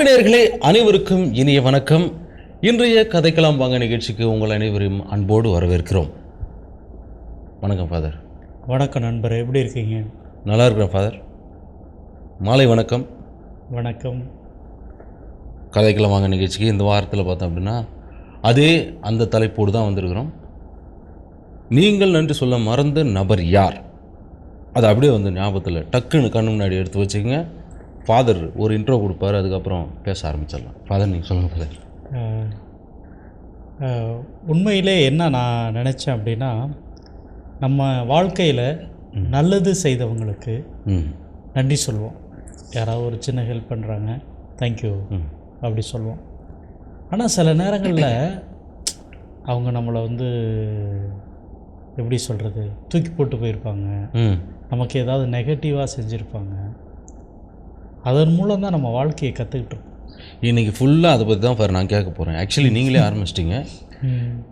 அன்பு நேயர்களே அனைவருக்கும் இனிய வணக்கம். இன்றைய கதைக்கலாம் வாங்க நிகழ்ச்சிக்கு உங்கள் அனைவரையும் அன்போடு வரவேற்கிறோம். வணக்கம் ஃபாதர் வணக்கம் நண்பர் எப்படி இருக்கீங்க? நல்லா இருக்கிறேன் ஃபாதர் மாலை வணக்கம். வணக்கம். கதைக்கலாம் வாங்க நிகழ்ச்சிக்கு இந்த வாரத்தில் பார்த்தோம் அப்படின்னா அதே அந்த தலைப்போடு தான் வந்திருக்கிறோம். நீங்கள் நன்றி சொல்ல மறந்த நபர் யார்? அது அப்படியே வந்து ஞாபகத்தில் டக்குன்னு கண்ணு முன்னாடி எடுத்து வச்சுக்கோங்க. ஃபாதர் ஒரு இன்ட்ரோ கொடுப்பாரு அதுக்கப்புறம் பேச ஆரம்பிச்சிடலாம். ஃபாதர் நீங்கள் சொல்லுங்கள் ஃபாதர் உண்மையிலே என்ன நான் நினச்சேன் அப்படின்னா நம்ம வாழ்க்கையில் நல்லது செய்தவங்களுக்கு நன்றி சொல்லுவோம். யாராவது ஒரு சின்ன ஹெல்ப் பண்ணுறாங்க தேங்க்யூ அப்படி சொல்லுவோம். ஆனால் சில நேரங்களில் அவங்க நம்மளை வந்து எப்படி சொல்கிறது தூக்கி போட்டு போயிருப்பாங்க. நமக்கு ஏதாவது நெகட்டிவாக செஞ்சுருப்பாங்க. அதன் மூலம் தான் நம்ம வாழ்க்கையை கற்றுக்கிட்டு இருக்கோம் இன்னைக்கு ஃபுல்லாக அதை பற்றி தான் ஃபார் நான் கேட்க போகிறேன் ஆக்சுவலி நீங்களே ஆரம்பிச்சிட்டிங்க.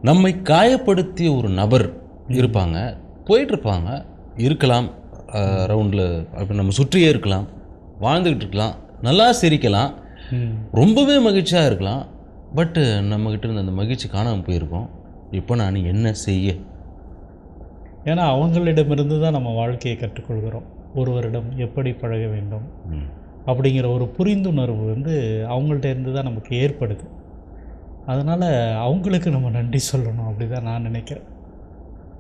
நம்மை காயப்படுத்திய ஒரு நபர் இருப்பாங்க. போயிட்டுருப்பாங்க. இருக்கலாம். ரவுண்டில் அப்படி நம்ம சுற்றியே இருக்கலாம். வாழ்ந்துக்கிட்டு இருக்கலாம். நல்லா சிரிக்கலாம். ரொம்பவே மகிழ்ச்சியாக இருக்கலாம். பட்டு நம்மக்கிட்ட இருந்த அந்த மகிழ்ச்சி காணாமல் போயிருக்கோம். இப்போ நான் என்ன செய்ய? ஏன்னா அவங்களிடமிருந்து தான் நம்ம வாழ்க்கையை கற்றுக்கொள்கிறோம். ஒருவரிடம் எப்படி பழக வேண்டும். அப்படிங்கிற ஒரு புரிந்துணர்வு வந்து அவங்கள்ட்ட இருந்து தான் நமக்கு ஏற்படுது. அதனால் அவங்களுக்கு நம்ம நன்றி சொல்லணும் அப்படி தான் நான் நினைக்கிறேன்.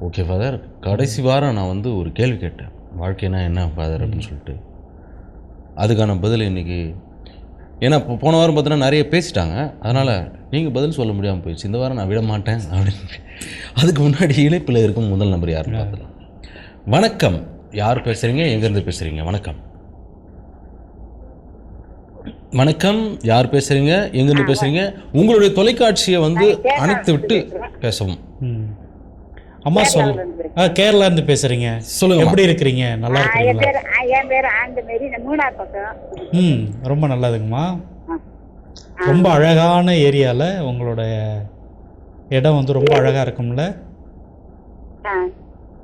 ஓகே ஃபாதர் கடைசி வாரம் நான் வந்து ஒரு கேள்வி கேட்டேன். வாழ்க்கைனா என்ன ஃபாதர் அப்படின்னு சொல்லிட்டு. அதுக்கான பதில் இன்னைக்கு ஏன்னா இப்போ போன வாரம் பார்த்தீங்கன்னா நிறைய பேசிட்டாங்க. அதனால் நீங்கள் பதில் சொல்ல முடியாமல் போயிடுச்சு. இந்த வாரம் நான் விட மாட்டேன் அப்படின்னு. அதுக்கு முன்னாடி இணைப்பில் இருக்கும் முதல் நம்பர் யாருன்னு பார்த்துலாம் வணக்கம். யார் பேசுகிறீங்க எங்கேருந்து பேசுகிறீங்க வணக்கம். வணக்கம். யார் பேசுகிறீங்க எங்கேருந்து பேசுகிறீங்க உங்களுடைய தொலைக்காட்சியை வந்து அணைத்து விட்டு பேசவும். ம். அம்மா சொல் ஆ கேரளாந்து பேசுகிறீங்க சொல்லுங்க எப்படி இருக்கிறீங்க? நல்லா என் பேர் பக்கம். ம் ரொம்ப நல்லதுங்கம்மா. ரொம்ப அழகான ஏரியாவில் உங்களோட இடம் வந்து ரொம்ப அழகாக இருக்கும்ல?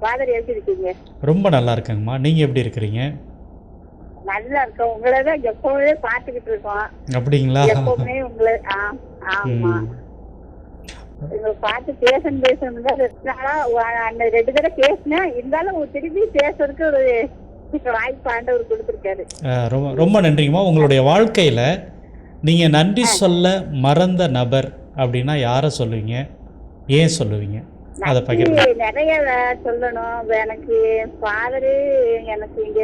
ஃபாதர் எப்படி இருக்கீங்க? ரொம்ப நல்லா இருக்குங்கம்மா. நீங்கள் எப்படி இருக்கிறீங்க? நல்லா இருக்கோம் உங்களை தான் எப்பவுமே பார்த்துக்கிட்டு இருக்கோம். அப்படிங்களா? எப்பவுமே உங்களை ஆ ஆமா. ம். உங்களை பார்த்து பேசணும் பேசணும் தான் ரெண்டு தடவை பேசினேன் இருந்தாலும் ஒரு திருப்பி பேசுறதுக்கு ஒரு வாய்ப்பு ஆண்டவர் கொடுத்துருக்காரு. ரொம்ப ரொம்ப நன்றிங்கம்மா. உங்களுடைய வாழ்க்கையில் நீங்கள் நன்றி சொல்ல மறந்த நபர் அப்படின்னா யாரை சொல்லுவீங்க? ஏன் சொல்லுவீங்க? அதை பகிர்ந்து நிறைய சொல்லணும். எனக்கு ஃபாதரு எனக்கு இங்க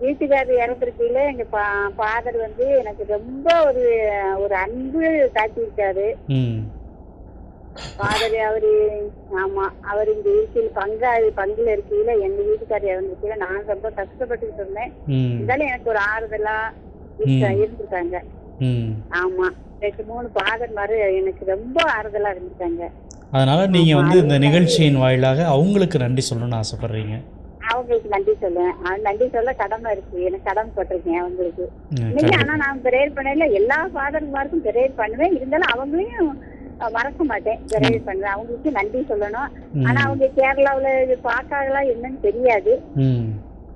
வீட்டுக்காரர் இறந்துருக்கையில எங்க ஃபாதர் வந்து எனக்கு ரொம்ப ஒரு ஒரு அன்பு காட்டியிருக்காரு ஃபாதர் அவரு ஆமா அவர் இங்க இருக்கையில் பங்கா பங்குல இருக்கையில எங்க வீட்டுக்காரர் இறந்துருக்கையில நான் ரொம்ப கஷ்டப்பட்டுக்கிட்டு இருந்தேன். இருந்தாலும் எனக்கு ஒரு ஆறுதலா இருந்திருக்காங்க. ஆமா ரெண்டு மூணு ஃபாதர் மாதிரி எனக்கு ரொம்ப ஆறுதலா இருந்திருக்காங்க. அதனால் நீங்கள் வந்து இந்த நிகழ்ச்சியின் வாயிலாக அவங்களுக்கு நன்றி சொல்லணும்னு ஆசைப்பட்றீங்க. அவங்களுக்கு நன்றி சொல்லுவேன் நன்றி சொல்ல கடமை இருக்கு. எனக்கு கடமை பட்டிருக்கேன் அவங்களுக்கு. இன்னைக்கு ஆனா நான் பிரேயர் பண்ணல. எல்லா ஃபாதர்மாருக்கும் பிரேயர் பண்ணுவேன். இருந்தாலும் அவங்களையும் மறக்க மாட்டேன். பிரேயர் பண்ணுவேன். அவங்களுக்கு நன்றி சொல்லணும். ஆனா அவங்க கேரளாவுல இது பார்க்காங்களா என்னன்னு தெரியாது.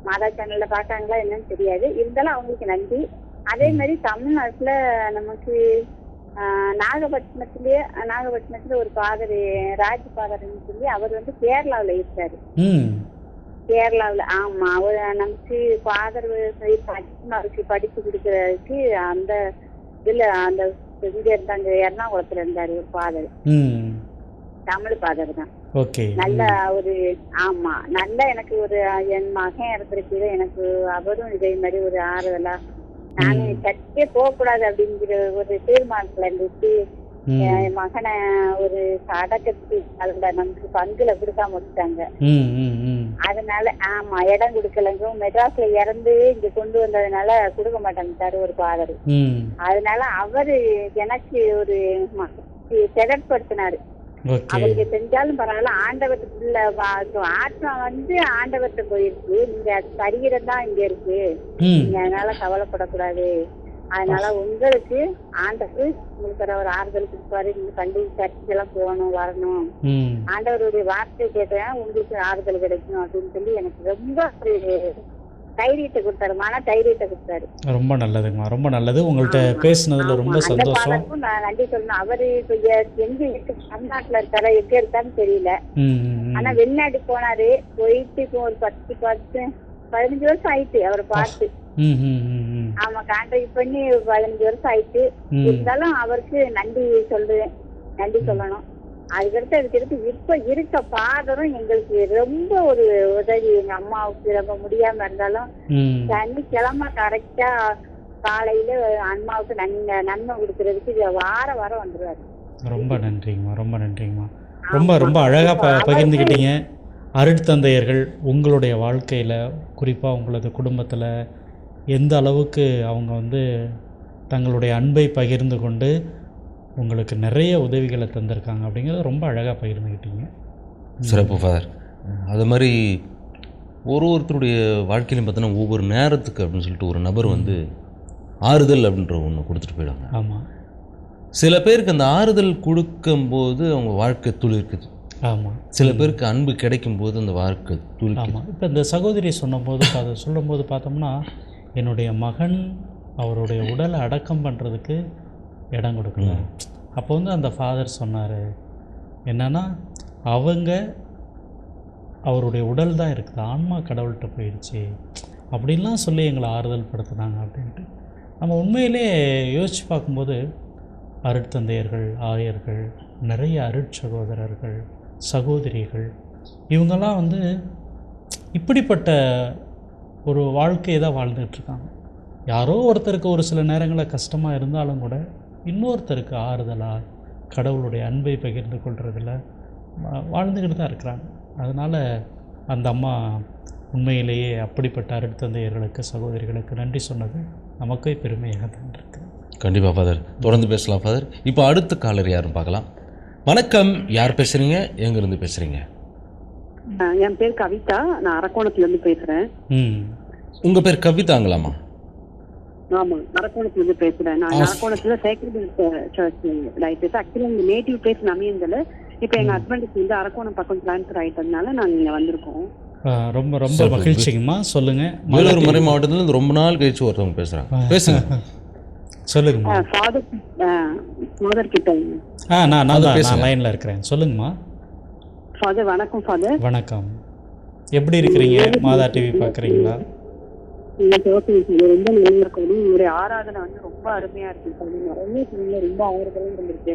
மாதா சேனல்ல பார்க்காங்களா என்னன்னு தெரியாது. இருந்தாலும் அவங்களுக்கு நன்றி. அதே மாதிரி தமிழ்நாட்டுல நமக்கு நாகப்பட்டினத்திலேயே நாகப்பட்டினத்துல ஒரு ஃபாதர் ராஜ் ஃபாதர்னு சொல்லி அவர் வந்து கேரளாவுல இருக்காரு கேரளாவுல ஆமா அவர் நமக்கு ஃபாதர் படிப்பு படிப்பு கொடுக்கறதுக்கு அந்த இதுல அந்த இங்க இருந்தாங்க எர்ணாகுளத்துல இருந்தாரு ஒரு ஃபாதர் தமிழ் ஃபாதர் தான். ஓகே. நல்ல ஒரு ஆமா நல்ல எனக்கு ஒரு என் மகன் இறந்துருக்கு எனக்கு அவரும் இதே மாதிரி ஒரு ஆறுதலா நானு சர்ச்சே போக கூடாது அப்படிங்கிற ஒரு தீர்மானத்துல இருந்துச்சு. என் மகனை ஒரு அடக்கத்துக்கு அதுல நமக்கு பங்குல கொடுக்காம விட்டாங்க அதனால ஆமா இடம் கொடுக்கலங்க. மெட்ராஸ்ல இறந்து இங்க கொண்டு வந்ததுனால கொடுக்க மாட்டாங்க ஒரு ஃபாதர். அதனால அவரு எனக்கு ஒரு திடப்படுத்தினாரு ஓகே. அவருக்கு செஞ்சாலும் பரவாயில்ல வா- ஆத்மா வந்து ஆண்டவர்கிட்ட போயிருக்கு. நீங்க சரீரம் தான் இங்க இருக்கு. நீங்க அதனால கவலைப்படக்கூடாது. அதனால உங்களுக்கு ஆண்டவர் உங்களுக்கு ஒரு ஆறுதல் கொடுப்பாரு. நீங்க கண்டிப்பா சர்ச்சுக்கு எல்லாம் போகணும் வரணும். ஆண்டவருடைய வார்த்தை கேட்டா உங்களுக்கு ஆறுதல் கிடைக்கும் அப்படின்னு சொல்லி எனக்கு ரொம்ப தைரியத்தை கொடுத்தாரு. மன தைரியத்தை கொடுத்தாரு. ரொம்ப நல்லதுங்கம்மா. ரொம்ப நல்லது. உங்கள்கிட்ட. பேசுனதுல ரொம்ப சந்தோஷம். நான் நன்றி சொல்லணும். அவரு இப்ப எங்க இருக்கு தமிழ்நாட்டுல இருக்காரா? எங்க இருக்காருன்னு தெரியல. ஆனா வெளிநாடு போனாரு. போயிட்டு இப்போ ஒரு பத்து பத்து பதினஞ்சு வருஷம் ஆயிட்டு அவரை பார்த்து. ஆமா கான்ட்ராக்ட் பண்ணி பதினஞ்சு வருஷம் ஆயிட்டு. இருந்தாலும் அவருக்கு நன்றி சொல்றேன் நன்றி சொல்லணும். அதுக்கடுத்து அதுக்கடுத்து இப்ப இருக்க ஃபாதரும் எங்களுக்கு ரொம்ப ஒரு உதவி. எங்க அம்மாவுக்கு ரொம்ப முடியாம இருந்தாலும் சனிக்கிழமை கரெக்டா காலையில அம்மாவுக்கு நன்மை நன்மை கொடுக்கறதுக்கு இது வாரம் வாரம் வந்துருவாரு. ரொம்ப நன்றிங்கம்மா ரொம்ப நன்றிங்கம்மா. ரொம்ப ரொம்ப அழகாக ப பகிர்ந்துக்கிட்டீங்க அருட்தந்தையர்கள் உங்களுடைய வாழ்க்கையில் குறிப்பாக உங்களது குடும்பத்தில் எந்த அளவுக்கு அவங்க வந்து தங்களுடைய அன்பை பகிர்ந்து கொண்டு உங்களுக்கு நிறைய உதவிகளை தந்திருக்காங்க அப்படிங்கிறத ரொம்ப அழகாக பகிர்ந்துக்கிட்டீங்க சிறப்பு ஃபாதர் அது மாதிரி ஒரு ஒருத்தருடைய வாழ்க்கையிலும் பார்த்தோன்னா ஒவ்வொரு நேரத்துக்கு அப்படின்னு சொல்லிட்டு ஒரு நபர் வந்து ஆறுதல் அப்படின்ற ஒன்று கொடுத்துட்டு போயிடுவாங்க. ஆமாம் சில பேருக்கு அந்த ஆறுதல் கொடுக்கும்போது அவங்க வாழ்க்கை துளிர்க்குது. ஆமாம் சில பேருக்கு அன்பு கிடைக்கும் போது அந்த வாழ்க்கை துளிர்க்குது. ஆமாம் இப்போ இந்த சகோதரி சொன்னபோது அதை சொல்லும்போது பார்த்தோம்னா என்னுடைய மகன் அவருடைய உடலை அடக்கம் பண்ணுறதுக்கு இடம் கொடுக்கல. அப்போ வந்து அந்த ஃபாதர் சொன்னார் என்னன்னா அவங்க அவருடைய உடல் தான் இருக்குது ஆன்மா கடவுள்கிட்ட போயிடுச்சு அப்படின்லாம் சொல்லி எங்களை ஆறுதல் படுத்துனாங்க அப்படின்ட்டு. நம்ம உண்மையிலே யோசித்து பார்க்கும்போது அருட்தந்தையர்கள் ஆயர்கள் நிறைய அருட்சகோதரர்கள் சகோதரிகள் இவங்கெல்லாம் வந்து இப்படிப்பட்ட ஒரு வாழ்க்கையை தான் வாழ்ந்துட்டுருக்காங்க யாரோ ஒருத்தருக்கு ஒரு சில நேரங்களில் கஷ்டமாக இருந்தாலும் கூட இன்னொருத்தருக்கு ஆறுதலாக கடவுளுடைய அன்பை பகிர்ந்து கொள்றதுல வாழ்ந்துக்கிட்டு தான் இருக்கிறாங்க. அதனால் அந்த அம்மா உண்மையிலேயே அப்படிப்பட்ட அருட்தந்தையர்களுக்கு சகோதரிகளுக்கு நன்றி சொன்னது நமக்கே பெருமையாக தான் இருக்கு. கண்டிப்பாக ஃபாதர் தொடர்ந்து பேசலாம் ஃபாதர் இப்போ அடுத்த காலர் யாரும் பார்க்கலாம். வணக்கம். யார் பேசுகிறீங்க எங்கேருந்து பேசுகிறீங்க என் பேர் கவிதா. நான் அரக்கோணத்துல இருந்து பேசுறேன். ம். உங்கள் பேர் கவிதாங்களாமா ஆமா அரக்கோணத்துல இருந்து பேசுறேன். நான் அரக்கோணத்துல சேக்ரட் சர்ச் லைட் ஆக்சுவலி எங்க நேட்டிவ் பிளேஸ் நமியந்தல இப்போ எங்க ஹஸ்பண்டுக்கு வந்து அரக்கோணம் பக்கம் ட்ரான்ஸ்ஃபர் ஆயிட்டதுனால நாங்க இங்க வந்திருக்கோம். ரொம்ப ரொம்ப. மகிழ்ச்சிங்கம்மா. சொல்லுங்கள் வேலூர் மறை மாவட்டத்துலேருந்து ரொம்ப நாள் கழிச்சு ஒருத்தவங்க பேசுகிறாங்க பேசுங்க. சொல்லுங்கம்மா. ஃபாதர் ஃபாதர் கிட்ட. ஆ நான். நான் லைனில் இருக்கிறேன். சொல்லுங்கம்மா. ஃபாதர் வணக்கம் ஃபாதர் வணக்கம். எப்படி இருக்கிறீங்க? மாதா டிவி பார்க்குறீங்களா? ரொம்ப நல்லா இருக்கும் உங்களுடைய ஆராதனை வந்து ரொம்ப அருமையா இருக்கு. நிறைய பிள்ளைங்க ரொம்ப ஆறுதலும் இருந்திருக்கு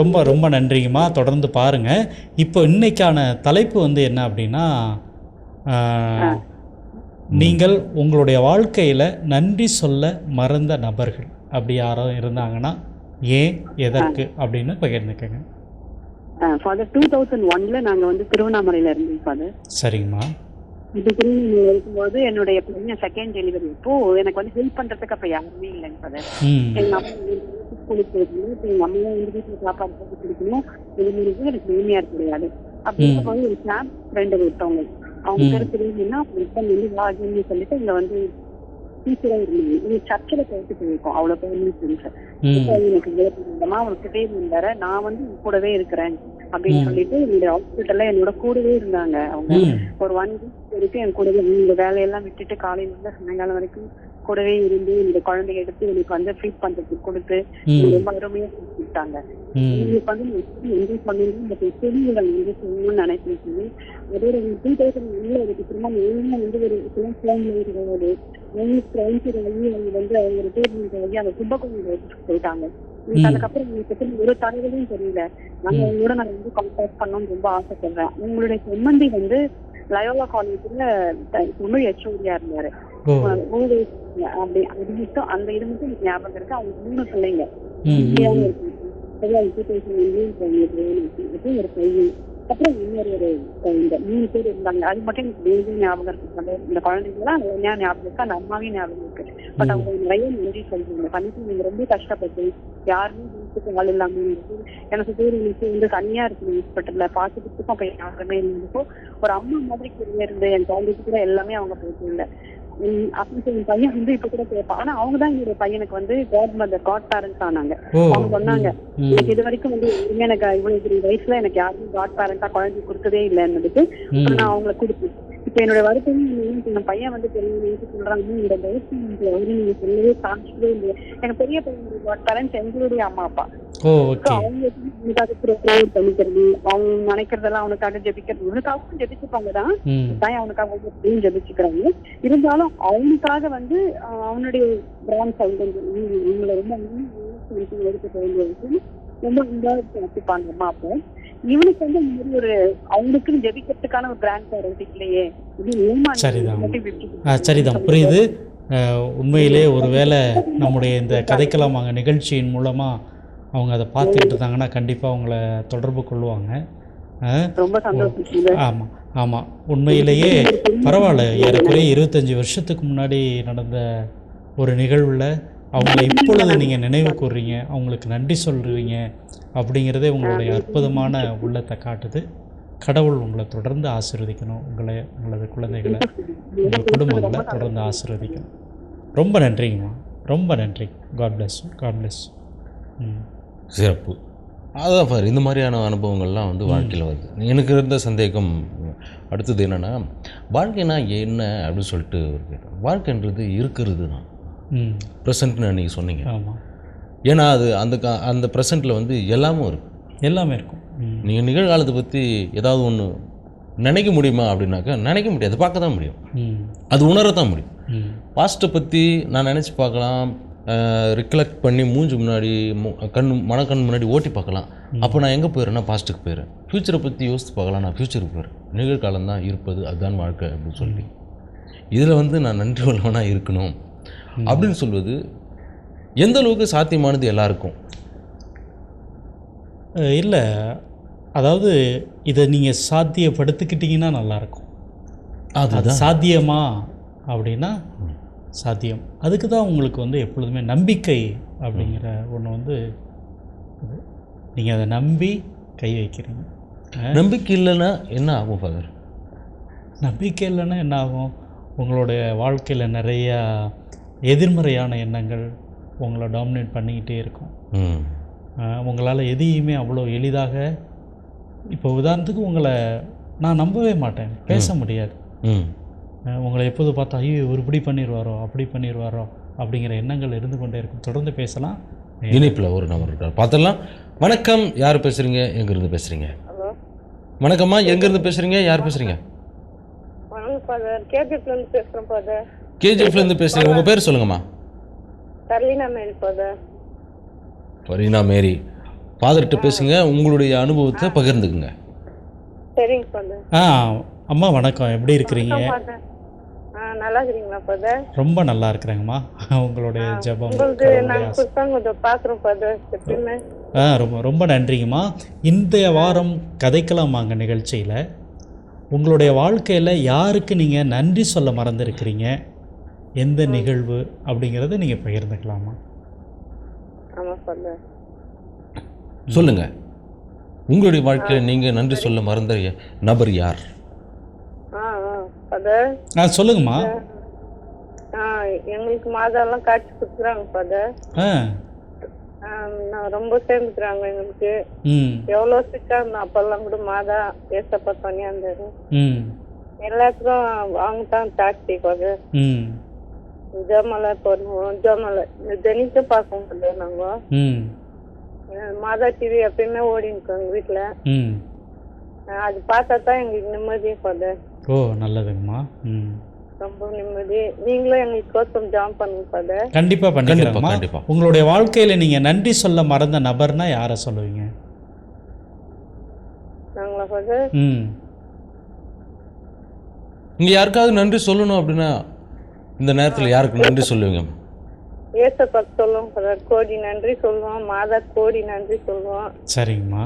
ரொம்ப ரொம்ப நன்றிங்கம்மா. தொடர்ந்து பாருங்கள் இப்போ இன்னைக்கான தலைப்பு வந்து என்ன அப்படின்னா நீங்கள் உங்களுடைய வாழ்க்கையில் நன்றி சொல்ல மறந்த நபர்கள். அப்படி யாரோ இருந்தாங்கன்னா ஏன் எதற்கு? அப்படின்னு பகிர்ந்துக்கங்க. ஃபாதர் டூ தௌசண்ட் ஒன்ல நாங்க வந்து திருவண்ணாமலையில இருந்தோம் ஃபாதர் சரிங்கம்மா இது திருவண்ணாமலை இருக்கும்போது என்னுடைய பையன் செகண்ட் டெலிவரி இப்போ எனக்கு வந்து ஹெல்ப் பண்றதுக்கு அப்ப யாருமே இல்லைங்க ஃபாதர் எங்க அம்மா ஸ்கூலுக்கு போயிருக்கணும் எங்க அம்மா வந்து வீட்டுல சாப்பாடு போட்டு கொடுக்கணும். இது மாதிரி எனக்கு உரிமையா கிடையாது அப்படி ம். இருக்கும்போது ஒரு ஸ்னாப் ஃப்ரெண்டு ஒருத்தவங்க. அவங்க. பேர் தெரியுதுன்னா இப்போ வந்து வாஜின்னு சொல்லிட்டு இங்க வந்து டீச்சரா இருந்தாங்க இங்க சர்ச்சில் போயிட்டு போயிருக்கோம். அவ்வளவு பேர் இப்போ எனக்கு வேணுமா அவனுக்கு பேர் இருந்தாரு நான் வந்து கூடவே இருக்கிறேன் அப்படின்னு. சொல்லிட்டு என்னுடைய ஹாஸ்பிட்டல்ல என்னோட கூடவே இருந்தாங்க. அவங்க ஒரு ஒன் வீக் வரைக்கும் என் கூடவே இந்த வேலையெல்லாம் விட்டுட்டு காலையில இருந்து சாயங்காலம் வரைக்கும் கூடவே இருந்து இந்த குழந்தைய எடுத்து எனக்கு வந்து ஃபீட் பண்றதுக்கு கொடுத்து ரொம்ப அருமையா கொடுத்தாங்க ம். உங்களுக்கு வந்து எப்படி என்ஜாய் பண்ணுறது இந்த தெளிவுகள் வந்து சொல்லணும்னு நினைக்கிறேன் அதோட டூ தௌசண்ட் ஒன்ல திரும்ப மெயினாக வந்து ஒரு ஃப்ரெண்ட்ஸ் ஆகி அவங்க வந்து அவங்க ரிட்டையர்மெண்ட் ஆகி அந்த கும்பகோணம் போயிட்டாங்க. எனக்கு. அதுக்கப்புறம் உங்களுக்கு ஒரு தகவலும் தெரியல. நாங்க ம். உங்களோட நான் வந்து கான்டாக்ட் பண்ணணும்னு ரொம்ப ஆசைப்படுறேன். உங்களுடைய செம்மந்தி வந்து லயோலா காலேஜ்ல தமிழ் ஹெச்ஓடியா இருந்தாரு. அப்படி அது மட்டும் அந்த இது மட்டும் எனக்கு ஞாபகம் இருக்கு. அவங்க மூணு பிள்ளைங்க. இருக்கு இந்தியன் பையன் அப்புறம் ஒரு பையன் அப்புறம் இன்னொரு ஒரு இந்த மூணு பேர் இருந்தாங்க. அது மட்டும் எனக்கு டெய்லி ஞாபகம் இருக்கு. இந்த குழந்தைங்களாம் நிறைய ஞாபகம் இருக்கு அந்த அம்மாவே ஞாபகம் இருக்கு. பட். அவங்க நிறைய நன்றி சொல்றாங்க. கண்டிப்பா நீங்க ரொம்ப கஷ்டப்பட்டு யாருமே வீட்டுக்கு ஆள் இல்லாம இருந்து எனக்கு பேர் எனக்கு வந்து தனியா இருக்கு ஹாஸ்பிட்டல்ல பாத்துக்கிறதுக்கும் அப்ப யாருமே இருந்தப்போ ஒரு அம்மா மாதிரி கூட இருந்து என் குழந்தைக்கு கூட எல்லாமே அவங்க போயிட்டு இல்லை. அப்படின்னு சொல்லி பையன் வந்து இப்ப கூட கேட்பான். ஆனா அவங்க தான் என்னுடைய பையனுக்கு வந்து காட் மதர் காட் பேரண்ட்ஸ் ஆனாங்க அவங்க சொன்னாங்க எனக்கு இது வரைக்கும் வந்து யாருமே எனக்கு இவ்வளவு பெரிய வயசுல எனக்கு யாருமே காட் பேரண்டா குழந்தை கொடுத்ததே இல்லைன்னதுக்கு ம். நான் அவங்களை கொடுப்பேன் இப்ப என்னோட வருத்தம் என்னன்னா, என் பையன் வந்து பெரிய வயசு சொல்றாங்க இந்த வயசு எனக்கு வந்து நீங்க சொல்லவே காமிச்சதே இல்லையா. எங்க பெரிய பையனுடைய காட் பேரண்ட்ஸ் எங்களுடைய அம்மா அப்பா. அவனுக்காக ப்ரேயர் பண்ணிக்கிறது? அவங்க நினைக்கிறதெல்லாம் அவனுக்காக ஜெபிக்கிறது. இவனுக்காகவும் ஜெபிச்சுப்பாங்க தான் ம். தான் அவனுக்காக ஜெபிச்சுக்கிறாங்க. இருந்தாலும் அவனுக்காக வந்து அவனுடைய பிராண்ட் சைல்டு அவங்கள ரொம்ப வச்சுப்பாங்க அம்மா அப்பா. இவனுக்கு வந்து இந்த மாதிரி ஒரு அவனுக்குன்னு ஜெபிக்கிறதுக்கான ஒரு கிராண்ட் பேரண்ட் இல்லையே. சரிதான். சரிதான். புரியுது. உண்மையிலே ஒருவேளை நம்முடைய இந்த கதைக்கலாம் வாங்க நிகழ்ச்சியின் மூலமாக அவங்க அதை பார்த்துக்கிட்டு இருந்தாங்கன்னா கண்டிப்பாக அவங்கள தொடர்பு கொள்வாங்க ஆமாம் ஆமாம் உண்மையிலேயே பரவாயில்ல. ஏறக்குறைய இருபத்தஞ்சி வருஷத்துக்கு முன்னாடி நடந்த ஒரு நிகழ்வில் அவங்கள இப்பொழுது நீங்கள் நினைவு கூர்றீங்க. அவங்களுக்கு நன்றி சொல்கிறீங்க அப்படிங்கிறதே உங்களுடைய அற்புதமான உள்ளத்தை காட்டுது. கடவுள் உங்களை தொடர்ந்து ஆசீர்வதிக்கணும். உங்களை உங்களது குழந்தைகளை உங்கள் குடும்பங்களை தொடர்ந்து ஆசீர்வதிக்கணும். ரொம்ப நன்றிங்கம்மா. ரொம்ப நன்றி. God you. God bless you. ம். சிறப்பு. அதான் பாரு இந்த மாதிரியான அனுபவங்கள்லாம் வந்து வாழ்க்கையில் வருது. எனக்கு இருந்த சந்தேகம் அடுத்தது என்னென்னா வாழ்க்கைனா என்ன அப்படின்னு சொல்லிட்டு ஒரு கேட்டேன். வாழ்க்கைன்றது இருக்கிறது தான். ப்ரெசண்ட்னு நீங்கள் சொன்னீங்க. ஏன்னா அது அந்த கா அந்த ப்ரெசண்ட்டில் வந்து எல்லாமும் இருக்குது எல்லாமே இருக்கும். நீங்கள் நிகழ்காலத்தை பற்றி ஏதாவது ஒன்று நினைக்க முடியுமா அப்படின்னாக்கா நினைக்க முடியாது. பார்க்க தான் முடியும் அது உணரத்தான் முடியும். ம். பாஸ்ட்டை பற்றி நான் நினச்சி பார்க்கலாம். ரிக்லெக்ட் பண்ணி மூஞ்சி முன்னாடி கண் மனக்கண் முன்னாடி ஓட்டி பார்க்கலாம். அப்போ நான் எங்கே போயிடுறேன்னா பாஸ்ட்டுக்கு போயிடுறேன். ஃப்யூச்சரை பற்றி யோசித்து பார்க்கலாம். நான் ஃப்யூச்சருக்கு போயிடுறேன். நிகழ்காலம் தான் இருப்பது அதுதான் வாழ்க்கை அப்படின்னு சொல்லி. இதில் வந்து நான் நன்றி உள்ளவனாக இருக்கணும். அப்படின்னு சொல்வது எந்த அளவுக்கு சாத்தியமானது எல்லாருக்கும்? இல்லை. அதாவது இதை நீங்கள் சாத்தியப்படுத்திக்கிட்டீங்கன்னா நல்லாயிருக்கும் அது சாத்தியமா அப்படின்னா சாத்தியம். அதுக்கு தான் உங்களுக்கு வந்து எப்பொழுதுமே நம்பிக்கை அப்படிங்கிற ஒன்று வந்து நீங்கள் அதை நம்பி கை வைக்கிறீங்க. நம்பிக்கை இல்லைன்னா என்ன ஆகும் ஃபாதர் நம்பிக்கை இல்லைன்னா என்ன ஆகும்? உங்களுடைய வாழ்க்கையில் நிறையா எதிர்மறையான எண்ணங்கள் உங்களை டாமினேட் பண்ணிக்கிட்டே இருக்கும். உங்களால் எதையுமே அவ்வளோ எளிதாக இப்போ உதாரணத்துக்கு உங்களை நான் நம்பவே மாட்டேன். பேச முடியாது. உங்களை எப்போது பார்த்தா ஐயோ இவர் இப்படி பண்ணிடுவாரோ அப்படி பண்ணிடுவாரோ அப்படிங்கிற எண்ணங்கள் இருந்து கொண்டே இருக்கும். தொடர்ந்து பேசலாம். இணைப்பில் ஒரு நபர் இருக்கார். பார்த்துடலாம். வணக்கம். யார் பேசுகிறீங்க எங்கேருந்து பேசுகிறீங்க ஹலோ. வணக்கம்மா. எங்கேருந்து பேசுகிறீங்க யார் பேசுகிறீங்க பேசுகிறேன் கேஜிஎஃப்லேருந்து பேசுகிறீங்க உங்கள் பேர் சொல்லுங்கம்மா. ஃபரீனா மேரி ஃபாதர்கிட்ட பேசுங்க. உங்களுடைய அனுபவத்தை பகிர்ந்துக்குங்க. சரிங்க ஆ அம்மா வணக்கம். எப்படி இருக்கிறீங்க? நல்லா இருக்கிறீங்களா ஃபாதர் ரொம்ப நல்லா இருக்கிறேங்கம்மா உங்களுடைய ஜெபம் உங்களுக்கு நாங்கள். புத்தகம் பார்க்குறோம் ஃபாதர் எப்பயுமே ஆ ரொம்ப ரொம்ப நன்றிங்கம்மா. இந்த வாரம் கதைக்கலாம் வாங்க நிகழ்ச்சியில்? உங்களுடைய வாழ்க்கையில் யாருக்கு நீங்கள் நன்றி சொல்ல மறந்துருக்கிறீங்க? எந்த நிகழ்வு அப்படிங்கிறத நீங்கள் பகிர்ந்துக்கலாமா? ஆமாம் ஃபாதர் சொல்லுங்க. உங்களுடைய வாழ்க்கையில் நீங்கள் நன்றி சொல்ல மறந்த நபர் யார்? ஃபாதர் ஆ சொல்லுங்கம்மா. ஆ எங்களுக்கு மாதம்லாம் காட்சி கொடுக்குறாங்க ஃபாதர் ஆ. நான் ரொம்ப சேர்ந்துக்கிறாங்க எங்களுக்கு. எவ்வளோ சிக்கா இருந்தோம் அப்போல்லாம் கூட மாதா ஏசப்பா தனியாக இருந்தாரு. ம். எல்லாத்துக்கும் அவங்க தான் டாக்ஸி ஃபாதர் ஜமலை போடுவோம் ஜமலை இந்த ஜெனித்தை பார்க்க முடியல நாங்கள் மாதா டிவி எப்பயுமே ஓடினுக்கோம் எங்கள் வீட்டில் அது பார்த்தா தான் எங்களுக்கு நிம்மதி ஃபாதர் ஓ நல்லதுங்கம்மா. ம். ரொம்ப நிம்மதி. நீங்களும் எங்களுக்கு கோசம் ஜாம் பண்ணுங்க ஃபாதர் கண்டிப்பாக பண்ணிக்கிறேம்மா. கண்டிப்பா. உங்களுடைய வாழ்க்கையில் நீங்கள் நன்றி சொல்ல மறந்த நபர்னா யாரை சொல்லுவீங்க? நாங்களா ஃபாதர் ம். நீங்கள் யாருக்காவது நன்றி சொல்லணும் அப்படின்னா இந்த நேரத்தில் யாருக்கு நன்றி சொல்லுவீங்க? ஏசப்பா சொல்லுவோம் ஃபாதர் கோடி நன்றி சொல்லுவோம் மாதா கோடி நன்றி சொல்லுவோம். சரிங்கம்மா.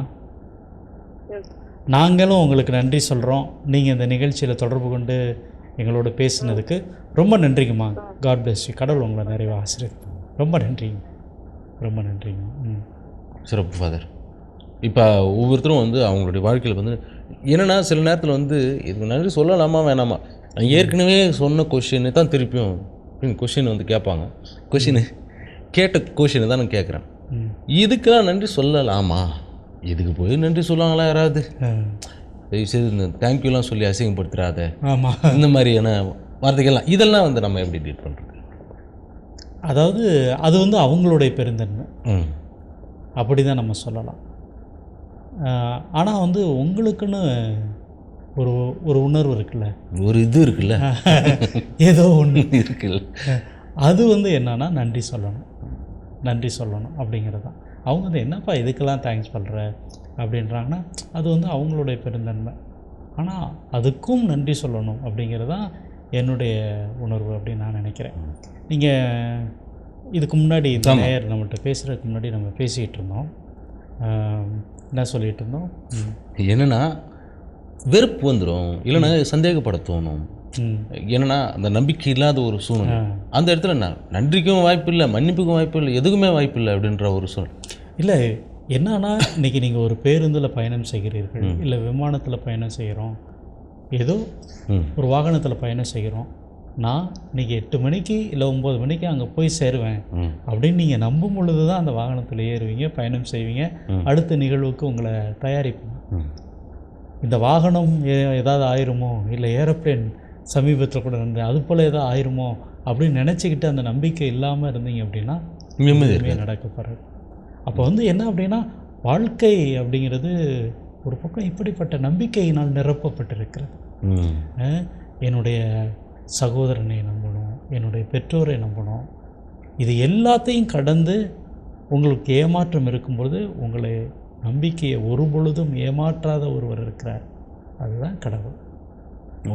நாங்களும் உங்களுக்கு நன்றி சொல்கிறோம் நீங்கள் இந்த நிகழ்ச்சியில் தொடர்பு கொண்டு எங்களோட பேசுனதுக்கு ரொம்ப நன்றிங்கம்மா. God bless you. கடவுள் உங்களை நிறைவாக ஆசிரியர் ரொம்ப நன்றிங்க. ரொம்ப நன்றிங்க. ம். சிறப்பு ஃபாதர் இப்போ ஒவ்வொருத்தரும் வந்து அவங்களுடைய வாழ்க்கையில் வந்து என்னென்னா சில நேரத்தில் வந்து இதுக்கு நன்றி சொல்லலாமா வேணாமா? நான் ஏற்கனவே சொன்ன கொஷினை தான் திருப்பியும் கொஷின் வந்து கேட்பாங்க. கொஷின் கேட்ட கொஷினை தான் நான் கேட்குறேன். இதுக்கெல்லாம் நன்றி சொல்லலாமா? இதுக்கு போய் நன்றி சொல்லுவாங்களா யாராவது? தயவு செய்து இந்த தேங்க்யூலாம் சொல்லி அசிங்கப்படுத்துறாத. ஆமாம் இந்த மாதிரியான வார்த்தைகள்லாம் இதெல்லாம் வந்து நம்ம எப்படி டீட் பண்ணுறது அதாவது அது வந்து அவங்களுடைய பெருந்தன்மை. அப்படி தான் நம்ம சொல்லலாம். ஆனால் வந்து உங்களுக்குன்னு ஒரு ஒரு உணர்வு இருக்குல்ல? ஒரு இது இருக்குல்ல? ஏதோ ஒன்று இருக்குல்ல. அது வந்து என்னன்னா நன்றி சொல்லணும். நன்றி சொல்லணும் அப்படிங்கிறது தான். அவங்க வந்து என்னப்பா இதுக்கெல்லாம் தேங்க்ஸ் பண்ணுற அப்படின்றாங்கன்னா அது வந்து அவங்களுடைய பெருந்தன்மை. ஆனால் அதுக்கும் நன்றி சொல்லணும் அப்படிங்கிறது தான் என்னுடைய உணர்வு அப்படின்னு நான் நினைக்கிறேன். நீங்கள் இதுக்கு முன்னாடி இந்த. நேயர் நம்மகிட்ட பேசுகிறதுக்கு முன்னாடி நம்ம பேசிக்கிட்டு இருந்தோம். என்ன சொல்லிகிட்டு இருந்தோம். என்னன்னா வெறுப்பு வந்துடும் இல்லைன்னா சந்தேகப்பட தோணும். என்னன்னா அந்த நம்பிக்கை இல்லாத ஒரு சூழ்நிலை. அந்த இடத்துல நான் நன்றிக்கும் வாய்ப்பு இல்லை மன்னிப்புக்கும் வாய்ப்பு இல்லை எதுக்குமே வாய்ப்பு இல்லை அப்படின்ற ஒரு சூழ்நிலை. இல்லை என்னன்னா இன்னைக்கு நீங்கள் ஒரு பேருந்தில் பயணம் செய்கிறீர்கள் இல்லை விமானத்தில் பயணம் செய்கிறோம் ஏதோ ஒரு வாகனத்தில் பயணம் செய்கிறோம் நான் இன்னைக்கு எட்டு மணிக்கு இல்லை ஒம்பது மணிக்கு அங்கே போய் சேருவேன் அப்படின்னு நீங்கள் நம்பும் பொழுது தான் அந்த வாகனத்தில் ஏறுவீங்க பயணம் செய்வீங்க. அடுத்த நிகழ்வுக்கு உங்களை தயாரிப்பீங்க இந்த வாகனம் ஏதாவது ஆயிருமோ இல்லை ஏரோப்ளேன் சமீபத்தில் கூட இருந்தேன் அது போல் ஏதாவது ஆயிருமோ அப்படின்னு நினச்சிக்கிட்டு அந்த நம்பிக்கை இல்லாமல் இருந்தீங்க அப்படின்னா நிம்மதி எதுவுமே நடக்கப்படாது அப்போ வந்து என்ன அப்படின்னா வாழ்க்கை அப்படிங்கிறது ஒரு பக்கம் இப்படிப்பட்ட நம்பிக்கையினால் நிரப்பப்பட்டிருக்கிறது. என்னுடைய சகோதரனை நம்பணும் என்னுடைய பெற்றோரை நம்பணும். இது எல்லாத்தையும் கடந்து உங்களுக்கு ஏமாற்றம் இருக்கும்பொழுது உங்களை நம்பிக்கையை ஒரு பொழுதும் ஏமாற்றாத ஒருவர் இருக்கிறார். அதுதான் கடவுள்.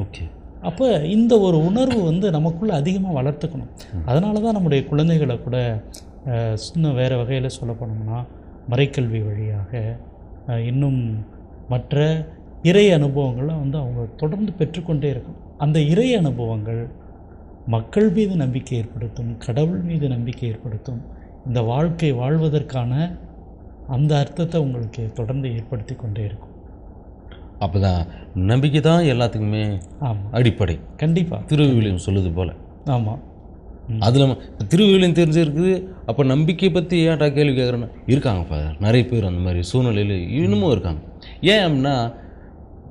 ஓகே. அப்போ இந்த ஒரு உணர்வு வந்து நமக்குள்ளே அதிகமாக வளர்த்துக்கணும். அதனால தான் நம்முடைய குழந்தைகளை கூட இன்னும் வேறு வகையில் சொல்ல போனோம்னா மறைக்கல்வி வழியாக இன்னும் மற்ற இறை அனுபவங்களை வந்து அவங்க தொடர்ந்து பெற்றுக்கொண்டே இருக்கணும் அந்த இறை அனுபவங்கள் மக்கள் மீது நம்பிக்கை ஏற்படுத்தும் கடவுள் மீது நம்பிக்கை ஏற்படுத்தும் இந்த வாழ்க்கை வாழ்வதற்கான அந்த அர்த்தத்தை உங்களுக்கு தொடர்ந்து ஏற்படுத்தி கொண்டே இருக்கும். அப்போ தான் நம்பிக்கை தான் எல்லாத்துக்குமே ஆமாம் அடிப்படை. கண்டிப்பாக திருவிவிலியம் சொல்லுது போல். ஆமாம் அதில் திருவிவிலியம் தெரிஞ்சிருக்குது அப்போ நம்பிக்கை பற்றி ஏன்டா கேள்வி கேட்குறேன்னா இருக்காங்க ஃபாதர் நிறைய பேர் அந்த மாதிரி சூழ்நிலையில் இன்னமும் இருக்காங்க. ஏன் அப்படின்னா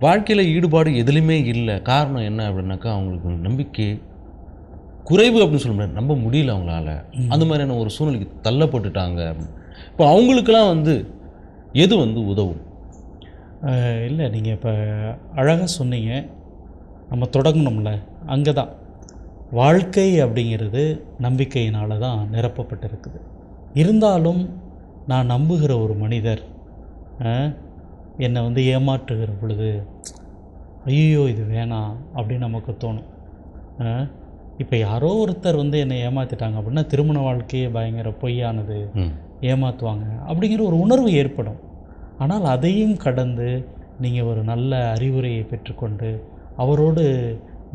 வாழ்க்கையில் ஈடுபாடு எதுலையுமே இல்லை. காரணம் என்ன அப்படின்னாக்கா அவங்களுக்கு நம்பிக்கை குறைவு அப்படின்னு சொல்ல முடியாது. நம்ப முடியல அவங்களால. அந்த மாதிரியான ஒரு சூழ்நிலைக்கு தள்ளப்பட்டுட்டாங்க இப்போ அவங்களுக்கெல்லாம் வந்து எது வந்து உதவும்? இல்லை நீங்கள் இப்போ அழகாக சொன்னீங்க. நம்ம தொடங்கணும்ல. அங்கே தான் வாழ்க்கை அப்படிங்கிறது நம்பிக்கையினால தான் நிரப்பப்பட்டிருக்குது. இருந்தாலும் நான் நம்புகிற ஒரு மனிதர் என்னை வந்து ஏமாற்றுகிற பொழுது ஐயோ இது வேணாம் அப்படின்னு நமக்கு தோணும். இப்போ யாரோ ஒருத்தர் வந்து என்னை ஏமாற்றிட்டாங்க அப்படின்னா திருமண வாழ்க்கையே பயங்கர பொய்யானது ஏமாற்றுவாங்க அப்படிங்கிற ஒரு உணர்வு ஏற்படும். ஆனால் அதையும் கடந்து நீங்கள் ஒரு நல்ல அறிவுரையை பெற்றுக்கொண்டு அவரோடு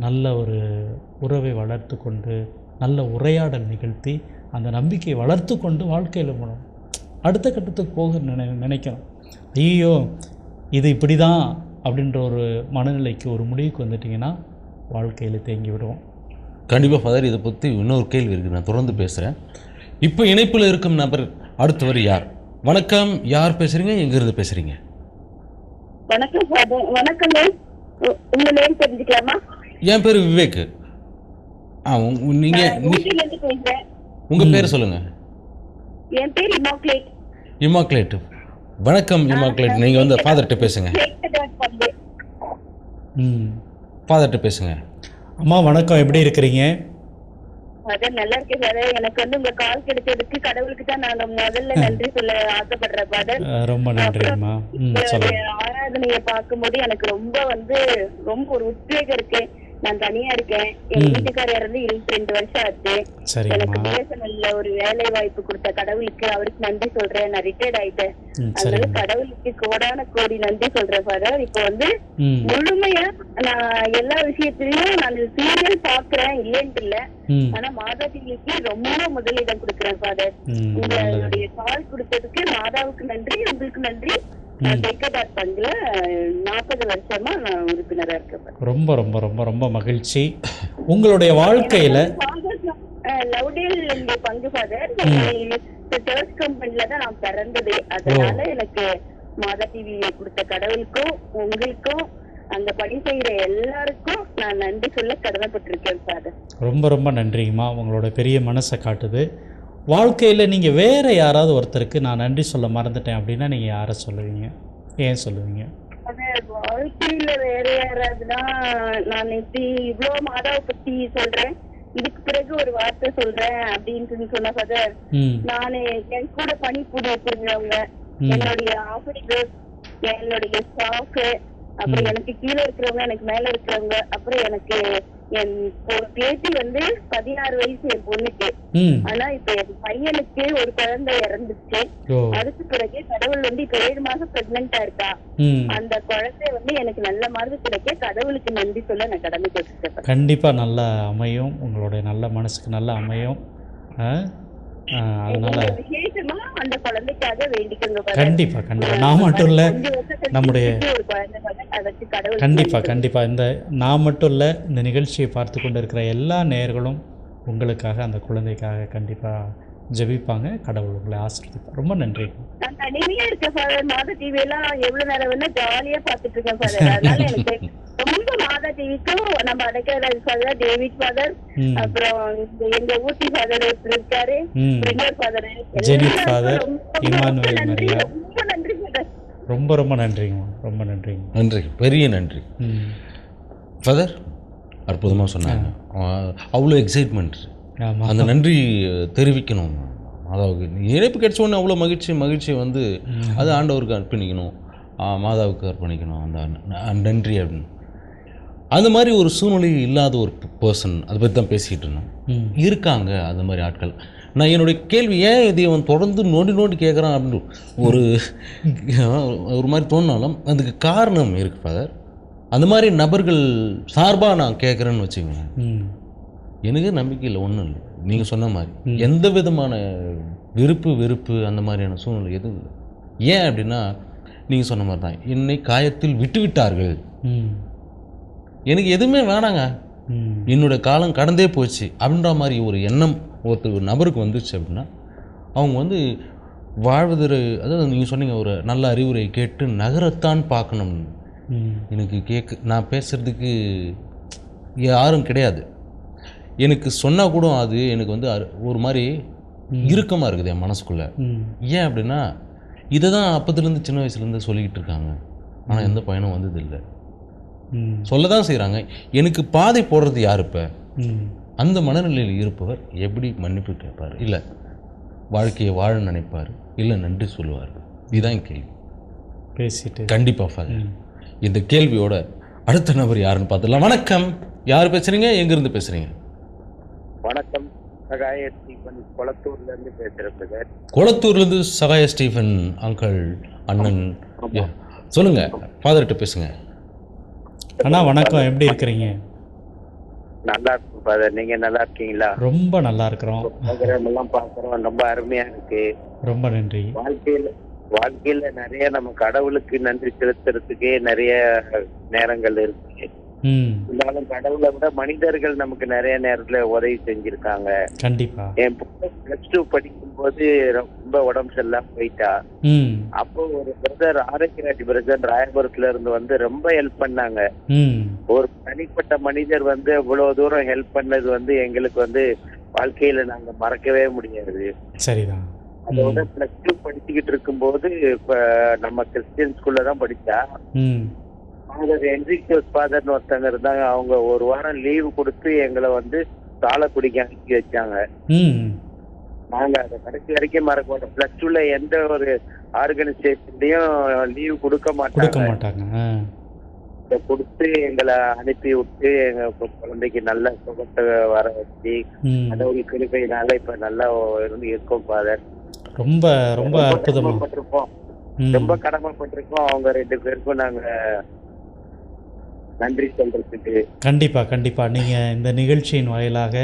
நல்ல ஒரு உறவை வளர்த்து கொண்டு நல்ல உரையாடல் நிகழ்த்தி அந்த நம்பிக்கையை வளர்த்து கொண்டு வாழ்க்கையில் போகணும். அடுத்த கட்டத்துக்கு போக நினை நினைக்கணும். ஐயோ இது இப்படி தான் அப்படின்ற ஒரு மனநிலைக்கு ஒரு முடிவுக்கு வந்துட்டிங்கன்னா வாழ்க்கையில் தேங்கி விடுவோம். கண்டிப்பாக ஃபாதர் இதை பற்றி இன்னொரு கேள்வி இருக்குது நான் தொடர்ந்து பேசுகிறேன் இப்போ இணைப்பில் இருக்கும் நபர் அடுத்தவர் யார்? வணக்கம். யார் பேசுகிறீங்க எங்கேருந்து பேசுகிறீங்க வணக்கம் ஃபாதர். வணக்கங்க உ- உங்க நேம் தெரிஞ்சுக்கலாமா? என் பேர் விவேக். பேசுறேன். உங்கள் பேர் சொல்லுங்கள் என் பேர் இமாக்லேட். இமாக்லேட் வணக்கம் இமாக்லேட். நீங்கள் வந்து ஃபாதர்கிட்ட பேசுங்க. ம். ஃபாதர்கிட்ட பேசுங்க. அம்மா வணக்கம். எப்படி இருக்கிறீங்க? அதான் நல்லா இருக்கேன் ஃபாதர் எனக்கு வந்து உங்க கால் கிடைச்சதுக்கு கடவுளுக்கு தான் நான் முதல்ல நன்றி சொல்ல ஆசைப்படுறேன் ஃபாதர் ரொம்ப நன்றிம்மா. சொல்லுங்கள் ஆராதனைய பார்க்கும்போது எனக்கு ரொம்ப வந்து ரொம்ப ஒரு உத்வேகம் இருக்கு. நான் தனியா இருக்கேன். என் வீட்டுக்காரர் இருந்து இருபத்தி ரெண்டு வருஷம் ஆச்சு. எனக்கு பிஎஸ்என்எல்ல ஒரு வேலை வாய்ப்பு கொடுத்த கடவுளுக்கு அவருக்கு நன்றி சொல்றேன். நான் ரிட்டையர்ட் ஆயிட்டேன். அதனால கடவுளுக்கு கோடான கோடி நன்றி சொல்றேன் ஃபாதர் இப்போ வந்து முழுமையா நான் எல்லா விஷயத்திலயும் நான் சீரியல் பாக்குறேன் இல்லைன்ட்டு இல்ல. ஆனா மாதா டிவிக்கு ரொம்ப முதலிடம் கொடுக்குறேன் ஃபாதர் உங்களுடைய கால் கொடுத்ததுக்கு மாதாவுக்கு நன்றி உங்களுக்கு நன்றி. தெற்கபாத் பங்குல நாற்பது வருஷமா நான் உறுப்பினரா இருக்கேன். ரொம்ப ரொம்ப ரொம்ப ரொம்ப மகிழ்ச்சி. உங்களுடைய வாழ்க்கையில் லவ்டேல் இங்க பங்கு ஃபாதர் சர்ச் கம்பெனில தான் நான் பிறந்ததே. அதனால எனக்கு மாதா டிவி கொடுத்த கடவுளுக்கும் உங்களுக்கும் அந்த பணி செய்யற எல்லாருக்கும் நான் நன்றி சொல்ல கடமைப்பட்டிருக்கேன் ஃபாதர் ரொம்ப ரொம்ப நன்றிங்கம்மா. உங்களோட பெரிய மனசை காட்டுது. வாழ்க்கையில் நீங்கள் வேறு யாராவது ஒருத்தருக்கு நான் நன்றி சொல்ல மறந்துட்டேன் அப்படின்னா நீங்கள் யாரை சொல்லுவீங்க? ஏன் சொல்லுவீங்க? வாழ்க்கையில வேற யாராவதுன்னா நான் எப்படி இவ்வளவு மாதாவை பத்தி சொல்றேன். இதுக்கு பிறகு ஒரு வார்த்தை சொல்றேன் அப்படின்னு சொன்ன ஃபாதர் நானு என் கூட பணிபுரியவங்க ம். என்னுடைய ஆசிரியர் என்னுடைய ஸ்டாஃப் அப்புறம் எனக்கு கீழே இருக்கிறவங்க எனக்கு மேல இருக்கிறவங்க அப்புறம் எனக்கு என் ஒரு பேத்தி வந்து பதினாறு வயசு என் பொண்ணுக்கு. ஆனா இப்ப என் பையனுக்கு ஒரு குழந்தை இறந்துச்சு அதுக்கு பிறகு கடவுள் வந்து இப்ப ஏழு மாசம் பிரெக்னெண்டா இருக்கா? அந்த குழந்தை வந்து எனக்கு நல்ல மாதிரி கிடைக்க கடவுளுக்கு நன்றி சொல்ல நான் கடமை கண்டிப்பாக நல்லா அமையும். உங்களுடைய நல்ல மனசுக்கு நல்லா அமையும். கண்டிப்பாக கண்டிப்பாக நான் மட்டும் இல்லை நம்முடைய கண்டிப்பாக கண்டிப்பாக இந்த நான் மட்டும் இல்லை இந்த நிகழ்ச்சியை பார்த்து கொண்டு இருக்கிற எல்லா நேயர்களும் உங்களுக்காக அந்த குழந்தைக்காக கண்டிப்பாக ஜெபிப்பாங்க. கடவுள் உங்களை ஆசிரியப்பார் ரொம்ப நன்றி. நான் தனிமையா இருக்கேன் ஃபாதர் மாதா டிவி எல்லாம் எவ்வளவு நேரம் வேணா ஜாலியா பாத்துட்டு இருக்கேன் ஃபாதர் அதனால எனக்கு ரொம்ப மாதா டிவிக்கும் நம்ம அடைக்கல ஃபாதர் டேவிட் ஃபாதர் அப்புறம் எங்க ஊட்டி ஃபாதர் இருக்காரு. Father Jenith father, Emmanuel Maria. ரொம்ப நன்றி. ஃபாதர் ரொம்ப ரொம்ப நன்றிங்கம்மா. ரொம்ப நன்றிங்க நன்றி பெரிய நன்றி. ஃபாதர் அற்புதமாக சொன்னாங்க. அவ்வளோ எக்ஸைட்மெண்ட் அந்த நன்றி தெரிவிக்கணும். மாதாவுக்கு இணைப்பு கிடைச்ச உடனே அவ்வளோ மகிழ்ச்சி மகிழ்ச்சி வந்து அது ஆண்டவருக்கு அர்ப்பணிக்கணும். மாதாவுக்கு அர்ப்பணிக்கணும். அந்த நன்றி அப்படின்னு. அந்த மாதிரி ஒரு சூழ்நிலை இல்லாத ஒரு பர்சன் அதை பற்றி தான் பேசிக்கிட்டு இருந்தோம். இருக்காங்க அந்த மாதிரி ஆட்கள். நான் என்னுடைய கேள்வி ஏன் இதை அவன் தொடர்ந்து நோண்டி நோண்டி கேட்குறான் அப்படின்னு ஒரு ஒரு மாதிரி தோணினாலும் அதுக்கு காரணம் இருக்கு ஃபாதர் அந்த மாதிரி நபர்கள் சார்பாக நான் கேட்குறேன்னு வச்சுக்கோங்களேன். ம். எனக்கு நம்பிக்கை இல்லை ஒன்றும் இல்லை. நீங்கள் சொன்ன மாதிரி. எந்த விதமான விருப்பு வெறுப்பு அந்த மாதிரியான சூழ்நிலை எதுவும் இல்லை. ஏன் அப்படின்னா நீங்கள் சொன்ன மாதிரி தான் என்னை காயத்தில் விட்டு விட்டார்கள் எனக்கு எதுவுமே வேணாங்க. ம். என்னோட காலம் கடந்தே போச்சு. அப்படின்ற மாதிரி ஒரு எண்ணம் ஒருத்தர் ஒரு நபருக்கு வந்துச்சு அப்படின்னா அவங்க வந்து வாழ்வதற்கு அதாவது நீங்கள் சொன்னீங்க ஒரு நல்ல அறிவுரை கேட்டு நகரத்தான் பார்க்கணும். எனக்கு கேட்க நான் பேசுகிறதுக்கு யாரும் கிடையாது. எனக்கு சொன்னால் கூட அது எனக்கு வந்து ஒரு மாதிரி இறுக்கமாக இருக்குது என் மனசுக்குள்ளே. ஏன் அப்படின்னா இதை தான் அப்பத்துலேருந்து சின்ன வயசுலேருந்து சொல்லிக்கிட்டு இருக்காங்க. ஆனால் எந்த பயனும் வந்ததில்லை. சொல்ல தான் செய்கிறாங்க எனக்கு பாதை போடுறது யார் இப்போ? அந்த மனநிலையில் இருப்பவர் எப்படி மன்னிப்பு கேட்பார்? இல்லை வாழ்க்கையை வாழ நினைப்பார்? இல்லை நன்றி சொல்லுவார்? இதுதான் கேள்வி. பேசிட்டு. கண்டிப்பாக ஃபாதர் இந்த கேள்வியோட அடுத்த நபர் யாருன்னு பார்த்துடலாம். வணக்கம். யார் பேசுகிறீங்க எங்கேருந்து பேசுகிறீங்க வணக்கம். சகாய ஸ்டீபன் கொளத்தூர்ல இருந்து பேசுறேன் சார் குளத்தூர்லேருந்து சகாய ஸ்டீஃபன் அங்கிள் அண்ணன். Yeah. சொல்லுங்க. ஃபாதர்கிட்ட பேசுங்க. அண்ணா வணக்கம். எப்படி இருக்கிறீங்க? நல்லா இருக்கும் ஃபாதர் நீங்க நல்லா இருக்கீங்களா? ரொம்ப நல்லா இருக்கிறோம். ப்ரோக்ராம் எல்லாம் பாக்குறோம் ரொம்ப அருமையா இருக்கு. ரொம்ப நன்றி. வாழ்க்கையில வாழ்க்கையில நிறைய நம்ம கடவுளுக்கு நன்றி செலுத்துறதுக்கே நிறைய நேரங்கள் இருக்கு. இருந்தாலும் கடவுளை விட மனிதர்கள் நமக்கு நிறைய நேரத்துல உதவி செஞ்சிருக்காங்க. கண்டிப்பா. என் பிளஸ் டூ படிக்கும் போது ரொம்ப உடம்பு சரியில்லாம போயிட்டா. அப்போ ஒரு பிரதர் ஆரோக்கியராஜ் பிரதர் ராயபுரத்துல இருந்து வந்து ரொம்ப ஹெல்ப் பண்ணாங்க. ஒரு தனிப்பட்ட மனிதர் வந்து இவ்வளவு தூரம் ஹெல்ப் பண்ணது வந்து எங்களுக்கு வந்து வாழ்க்கையில நாங்க மறக்கவே முடியாது. சரிதான். அதோட பிளஸ் டூ படிச்சுக்கிட்டு இருக்கும்போது இப்ப நம்ம கிறிஸ்டியன் ஸ்கூல்ல தான் படிச்சா. ஃபாதர் என்ரிகோஸ் ஃபாதர்னு ஒருத்தங்க இருந்தாங்க. அவங்க ஒரு வாரம் லீவு கொடுத்து எங்களை வந்து சாலக்குடிக்கு அனுப்பி வச்சாங்க. நாங்க அதை கடைசி வரைக்கும் மறக்க மாட்டோம் பிளஸ் டூல எந்த ஒரு ஆர்கனைசேஷன்லயும் லீவு கொடுக்க கொடுக்க மாட்டாங்க மாட்டாங்க இதை கொடுத்து எங்களை அனுப்பி விட்டு எங்க கு- குழந்தைக்கு நல்ல சுகத்தை வர வச்சு ம். கடவுள் கிருபையினால இப்ப நல்லா இருந்து இருக்கோம் ஃபாதர் ரொம்ப ரொம்ப அற்புதமா. கடமைப்பட்டிருக்கோம். ரொம்ப கடமைப்பட்டிருக்கோம் அவங்க ரெண்டு பேருக்கும் நாங்க நன்றி சொல்றதுக்கு. கண்டிப்பா கண்டிப்பா. நீங்கள் இந்த நிகழ்ச்சியின் வாயிலாக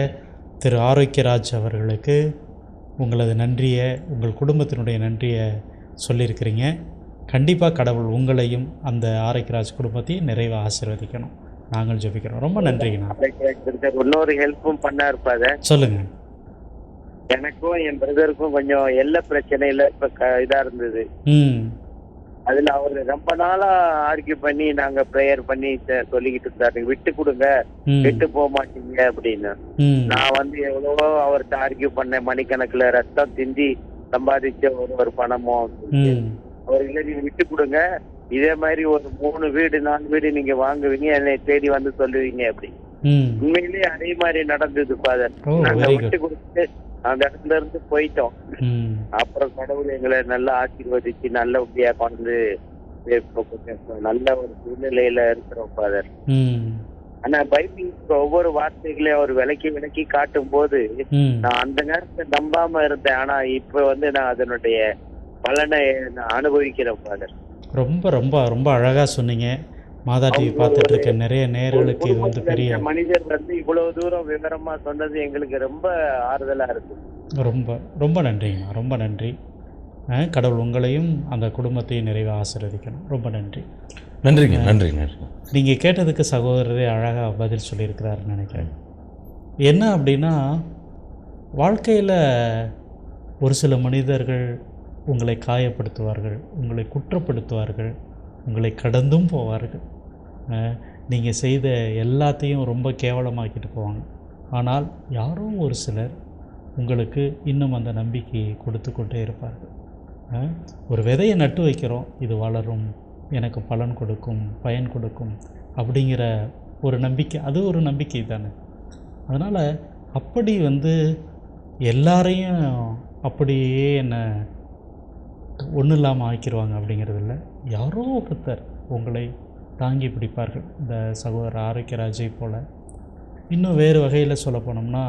திரு. ஆரோக்கியராஜ் அவர்களுக்கு உங்களது நன்றியை உங்கள் குடும்பத்தினுடைய நன்றியை சொல்லியிருக்கிறீங்க. கண்டிப்பாக கடவுள் உங்களையும் அந்த ஆரோக்கியராஜ் குடும்பத்தையும் நிறைவாக ஆசீர்வதிக்கணும். நாங்கள் ஜெபிக்கிறோம். ரொம்ப நன்றிங்கண்ணா. இன்னொரு ஹெல்ப்பும் பண்ணாரு ஃபாதர். சொல்லுங்கள் எனக்கும் என் பிரதருக்கும் கொஞ்சம் எல்லை பிரச்சனையில இப்ப க- இதா இருந்தது. ம். அதுல அவர் ரொம்ப நாளா ஆர்கியூ பண்ணி நாங்க ப்ரேயர் பண்ணி சொல்லிக்கிட்டு இருந்தாரு. விட்டு கொடுங்க. விட்டு போக மாட்டீங்க அப்படின்னு. நான் வந்து எவ்வளவோ அவர்கிட்ட ஆர்கியூ பண்ணேன். மணிக்கணக்குல ரத்தம் சிந்தி சம்பாதிச்ச ஒரு ஒரு பணமோ அவர் இல்ல நீங்க விட்டு கொடுங்க. இதே மாதிரி ஒரு மூணு வீடு நாலு வீடு நீங்க வாங்குவீங்க. என்னை தேடி வந்து சொல்லுவீங்க அப்படி உண்மையிலேயே அதே மாதிரி நடந்தது ஃபாதர் நாங்க விட்டு குட் கொடுத்து அந்த இடத்துல இருந்து போயிட்டோம். அப்புறம் கடவுள் எங்களை நல்லா ஆசீர்வதிச்சு நல்லபடியா கொண்டு நல்ல ஒரு சூழ்நிலையில இருக்கிறோம் ஃபாதர் ஆனா பைபிள் ஒவ்வொரு வார்த்தைகளையும் அவர் விளக்கி விளக்கி காட்டும் போது நான் அந்த நேரத்தை நம்பாம இருந்தேன். ஆனா இப்ப வந்து நான் அதனுடைய பலனை நான் அனுபவிக்கிறேன் ஃபாதர் ரொம்ப ரொம்ப ரொம்ப அழகாக சொன்னீங்க. மாதா டிவி பார்த்துட்டு இருக்க நிறைய நேயர்களுக்கு இது வந்து பெரிய மனிதர் வந்து இவ்வளவு தூரம் விவரமா சொன்னது எங்களுக்கு ரொம்ப ஆறுதலா இருக்கு. ரொம்ப ரொம்ப நன்றிங்கண்ணா ரொம்ப நன்றி. கடவுள் உங்களையும் அந்த குடும்பத்தையும் நிறைவாக ஆசீர்வதிக்கணும். ரொம்ப நன்றி. நன்றிங்க நன்றி நன்றி. நீங்கள் கேட்டதுக்கு சகோதரரே அழகாக பதில் சொல்லியிருக்கிறாருன்னு நினைக்கிறேன். என்ன அப்படின்னா வாழ்க்கையில் ஒரு சில மனிதர்கள் உங்களை காயப்படுத்துவார்கள் உங்களை குற்றப்படுத்துவார்கள் உங்களை கடந்தும் போவார்கள். நீங்கள் செய்த எல்லாத்தையும் ரொம்ப கேவலமாக்கிட்டு போவாங்க. ஆனால் யாரோ ஒரு சிலர் உங்களுக்கு இன்னும் அந்த நம்பிக்கையை கொடுத்து கொண்டே இருப்பார்கள். ஒரு விதையை நட்டு வைக்கிறோம் இது வளரும் எனக்கு பலன் கொடுக்கும் பயன் கொடுக்கும் அப்படிங்கிற ஒரு நம்பிக்கை அது ஒரு நம்பிக்கை தானே. அதனால் அப்படி வந்து எல்லாரையும் அப்படியே என்னை ஒன்றும் இல்லாமல் ஆக்கிடுவாங்க அப்படிங்கிறதில்ல. யாரோ ஒருத்தர் உங்களை தாங்கி பிடிப்பார்கள். இந்த சகோதரர் ஆரோக்கியராஜை போல். இன்னும் வேறு வகையில் சொல்ல போனோம்னா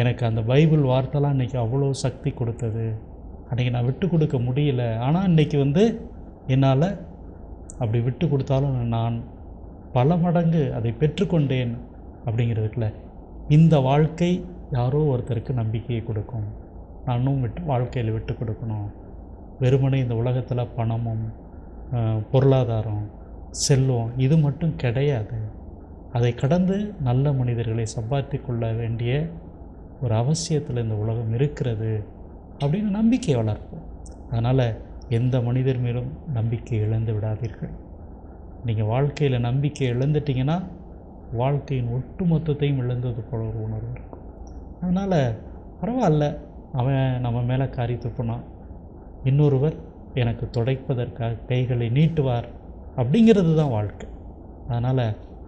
எனக்கு அந்த பைபிள் வார்த்தைலாம் இன்றைக்கி அவ்வளோ சக்தி கொடுத்தது. அன்றைக்கி நான் விட்டு கொடுக்க முடியல. ஆனால் இன்றைக்கி வந்து என்னால் அப்படி விட்டு கொடுத்தாலும் நான் பல மடங்கு அதை பெற்றுக்கொண்டேன் அப்படிங்கிறதுக்குல இந்த வாழ்க்கை யாரோ ஒருத்தருக்கு நம்பிக்கையை கொடுக்கும். நானும் விட்டு வாழ்க்கையில் விட்டு கொடுக்கணும். வெறுமனே இந்த உலகத்தில் பணமும் பொருளாதாரம் செல்வம் இது மட்டும் கிடையாது. அதை கடந்து நல்ல மனிதர்களை சம்பாதித்து கொள்ள வேண்டிய ஒரு அவசியத்தில் இந்த உலகம் இருக்கிறது அப்படின்னு நம்பிக்கை வளர்ப்போம். அதனால் எந்த மனிதர் மேலும் நம்பிக்கை இழந்து விடாதீர்கள். நீங்கள் வாழ்க்கையில் நம்பிக்கை இழந்துட்டீங்கன்னா வாழ்க்கையின் ஒட்டுமொத்தத்தையும் இழந்தது போல ஒரு உணர்வு இருக்கும். அதனால் பரவாயில்ல அவன் நம்ம மேலே காரி துப்புனான். இன்னொருவர் எனக்கு துடைப்பதற்காக கைகளை நீட்டுவார் அப்படிங்கிறது தான் வாழ்க்கை. அதனால்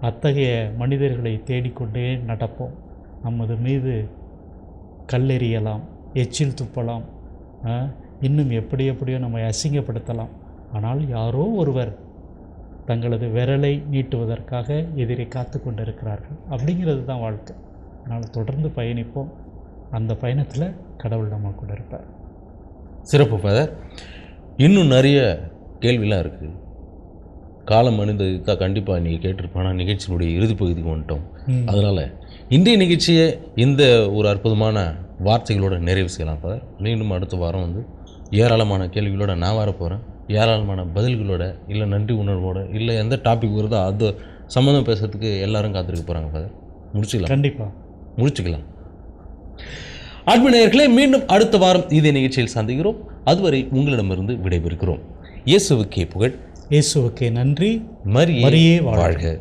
அத்தகைய மனிதர்களை தேடிக்கொண்டே நடப்போம். நமது மீது கல்லெறியலாம் எச்சில் துப்பலாம் இன்னும் எப்படி எப்படியோ நம்மை அசிங்கப்படுத்தலாம். ஆனால் யாரோ ஒருவர் தங்களது விரலை நீட்டுவதற்காக எதிரே காத்து கொண்டிருக்கிறார்கள் அப்படிங்கிறது தான் வாழ்க்கை. அதனால் தொடர்ந்து பயணிப்போம். அந்த பயணத்தில் கடவுள் நம்ம கூட இருப்பார். சிறப்பு ஃபாதர் இன்னும் நிறைய கேள்விலாம் இருக்குது காலம் அணிந்தது தான் கண்டிப்பாக நீங்கள் கேட்டிருப்பானா? நிகழ்ச்சியினுடைய இறுதி பகுதிக்கு வந்துட்டோம். அதனால் இன்றைய நிகழ்ச்சியை இந்த ஒரு அற்புதமான வார்த்தைகளோட நிறைவு செய்யலாம் ஃபாதர் மீண்டும் அடுத்த வாரம் வந்து ஏராளமான கேள்விகளோட நான் வர போகிறேன் ஏராளமான பதில்களோட இல்லை நன்றி உணர்வோட இல்லை எந்த டாபிக் வருதோ அது சம்மந்தம் பேசுறதுக்கு எல்லாரும் காத்திருக்க போகிறாங்க ஃபாதர் முடிச்சுக்கலாம். கண்டிப்பாக முடிச்சுக்கலாம். அன்பு மீண்டும் அடுத்த வாரம் இதே நிகழ்ச்சியில் சந்திக்கிறோம். அதுவரை உங்களிடமிருந்து விடைபெறுகிறோம். இயேசுவுக்கே புகழ். இயேசுவுக்கே நன்றி. மரியே. வாழ்க.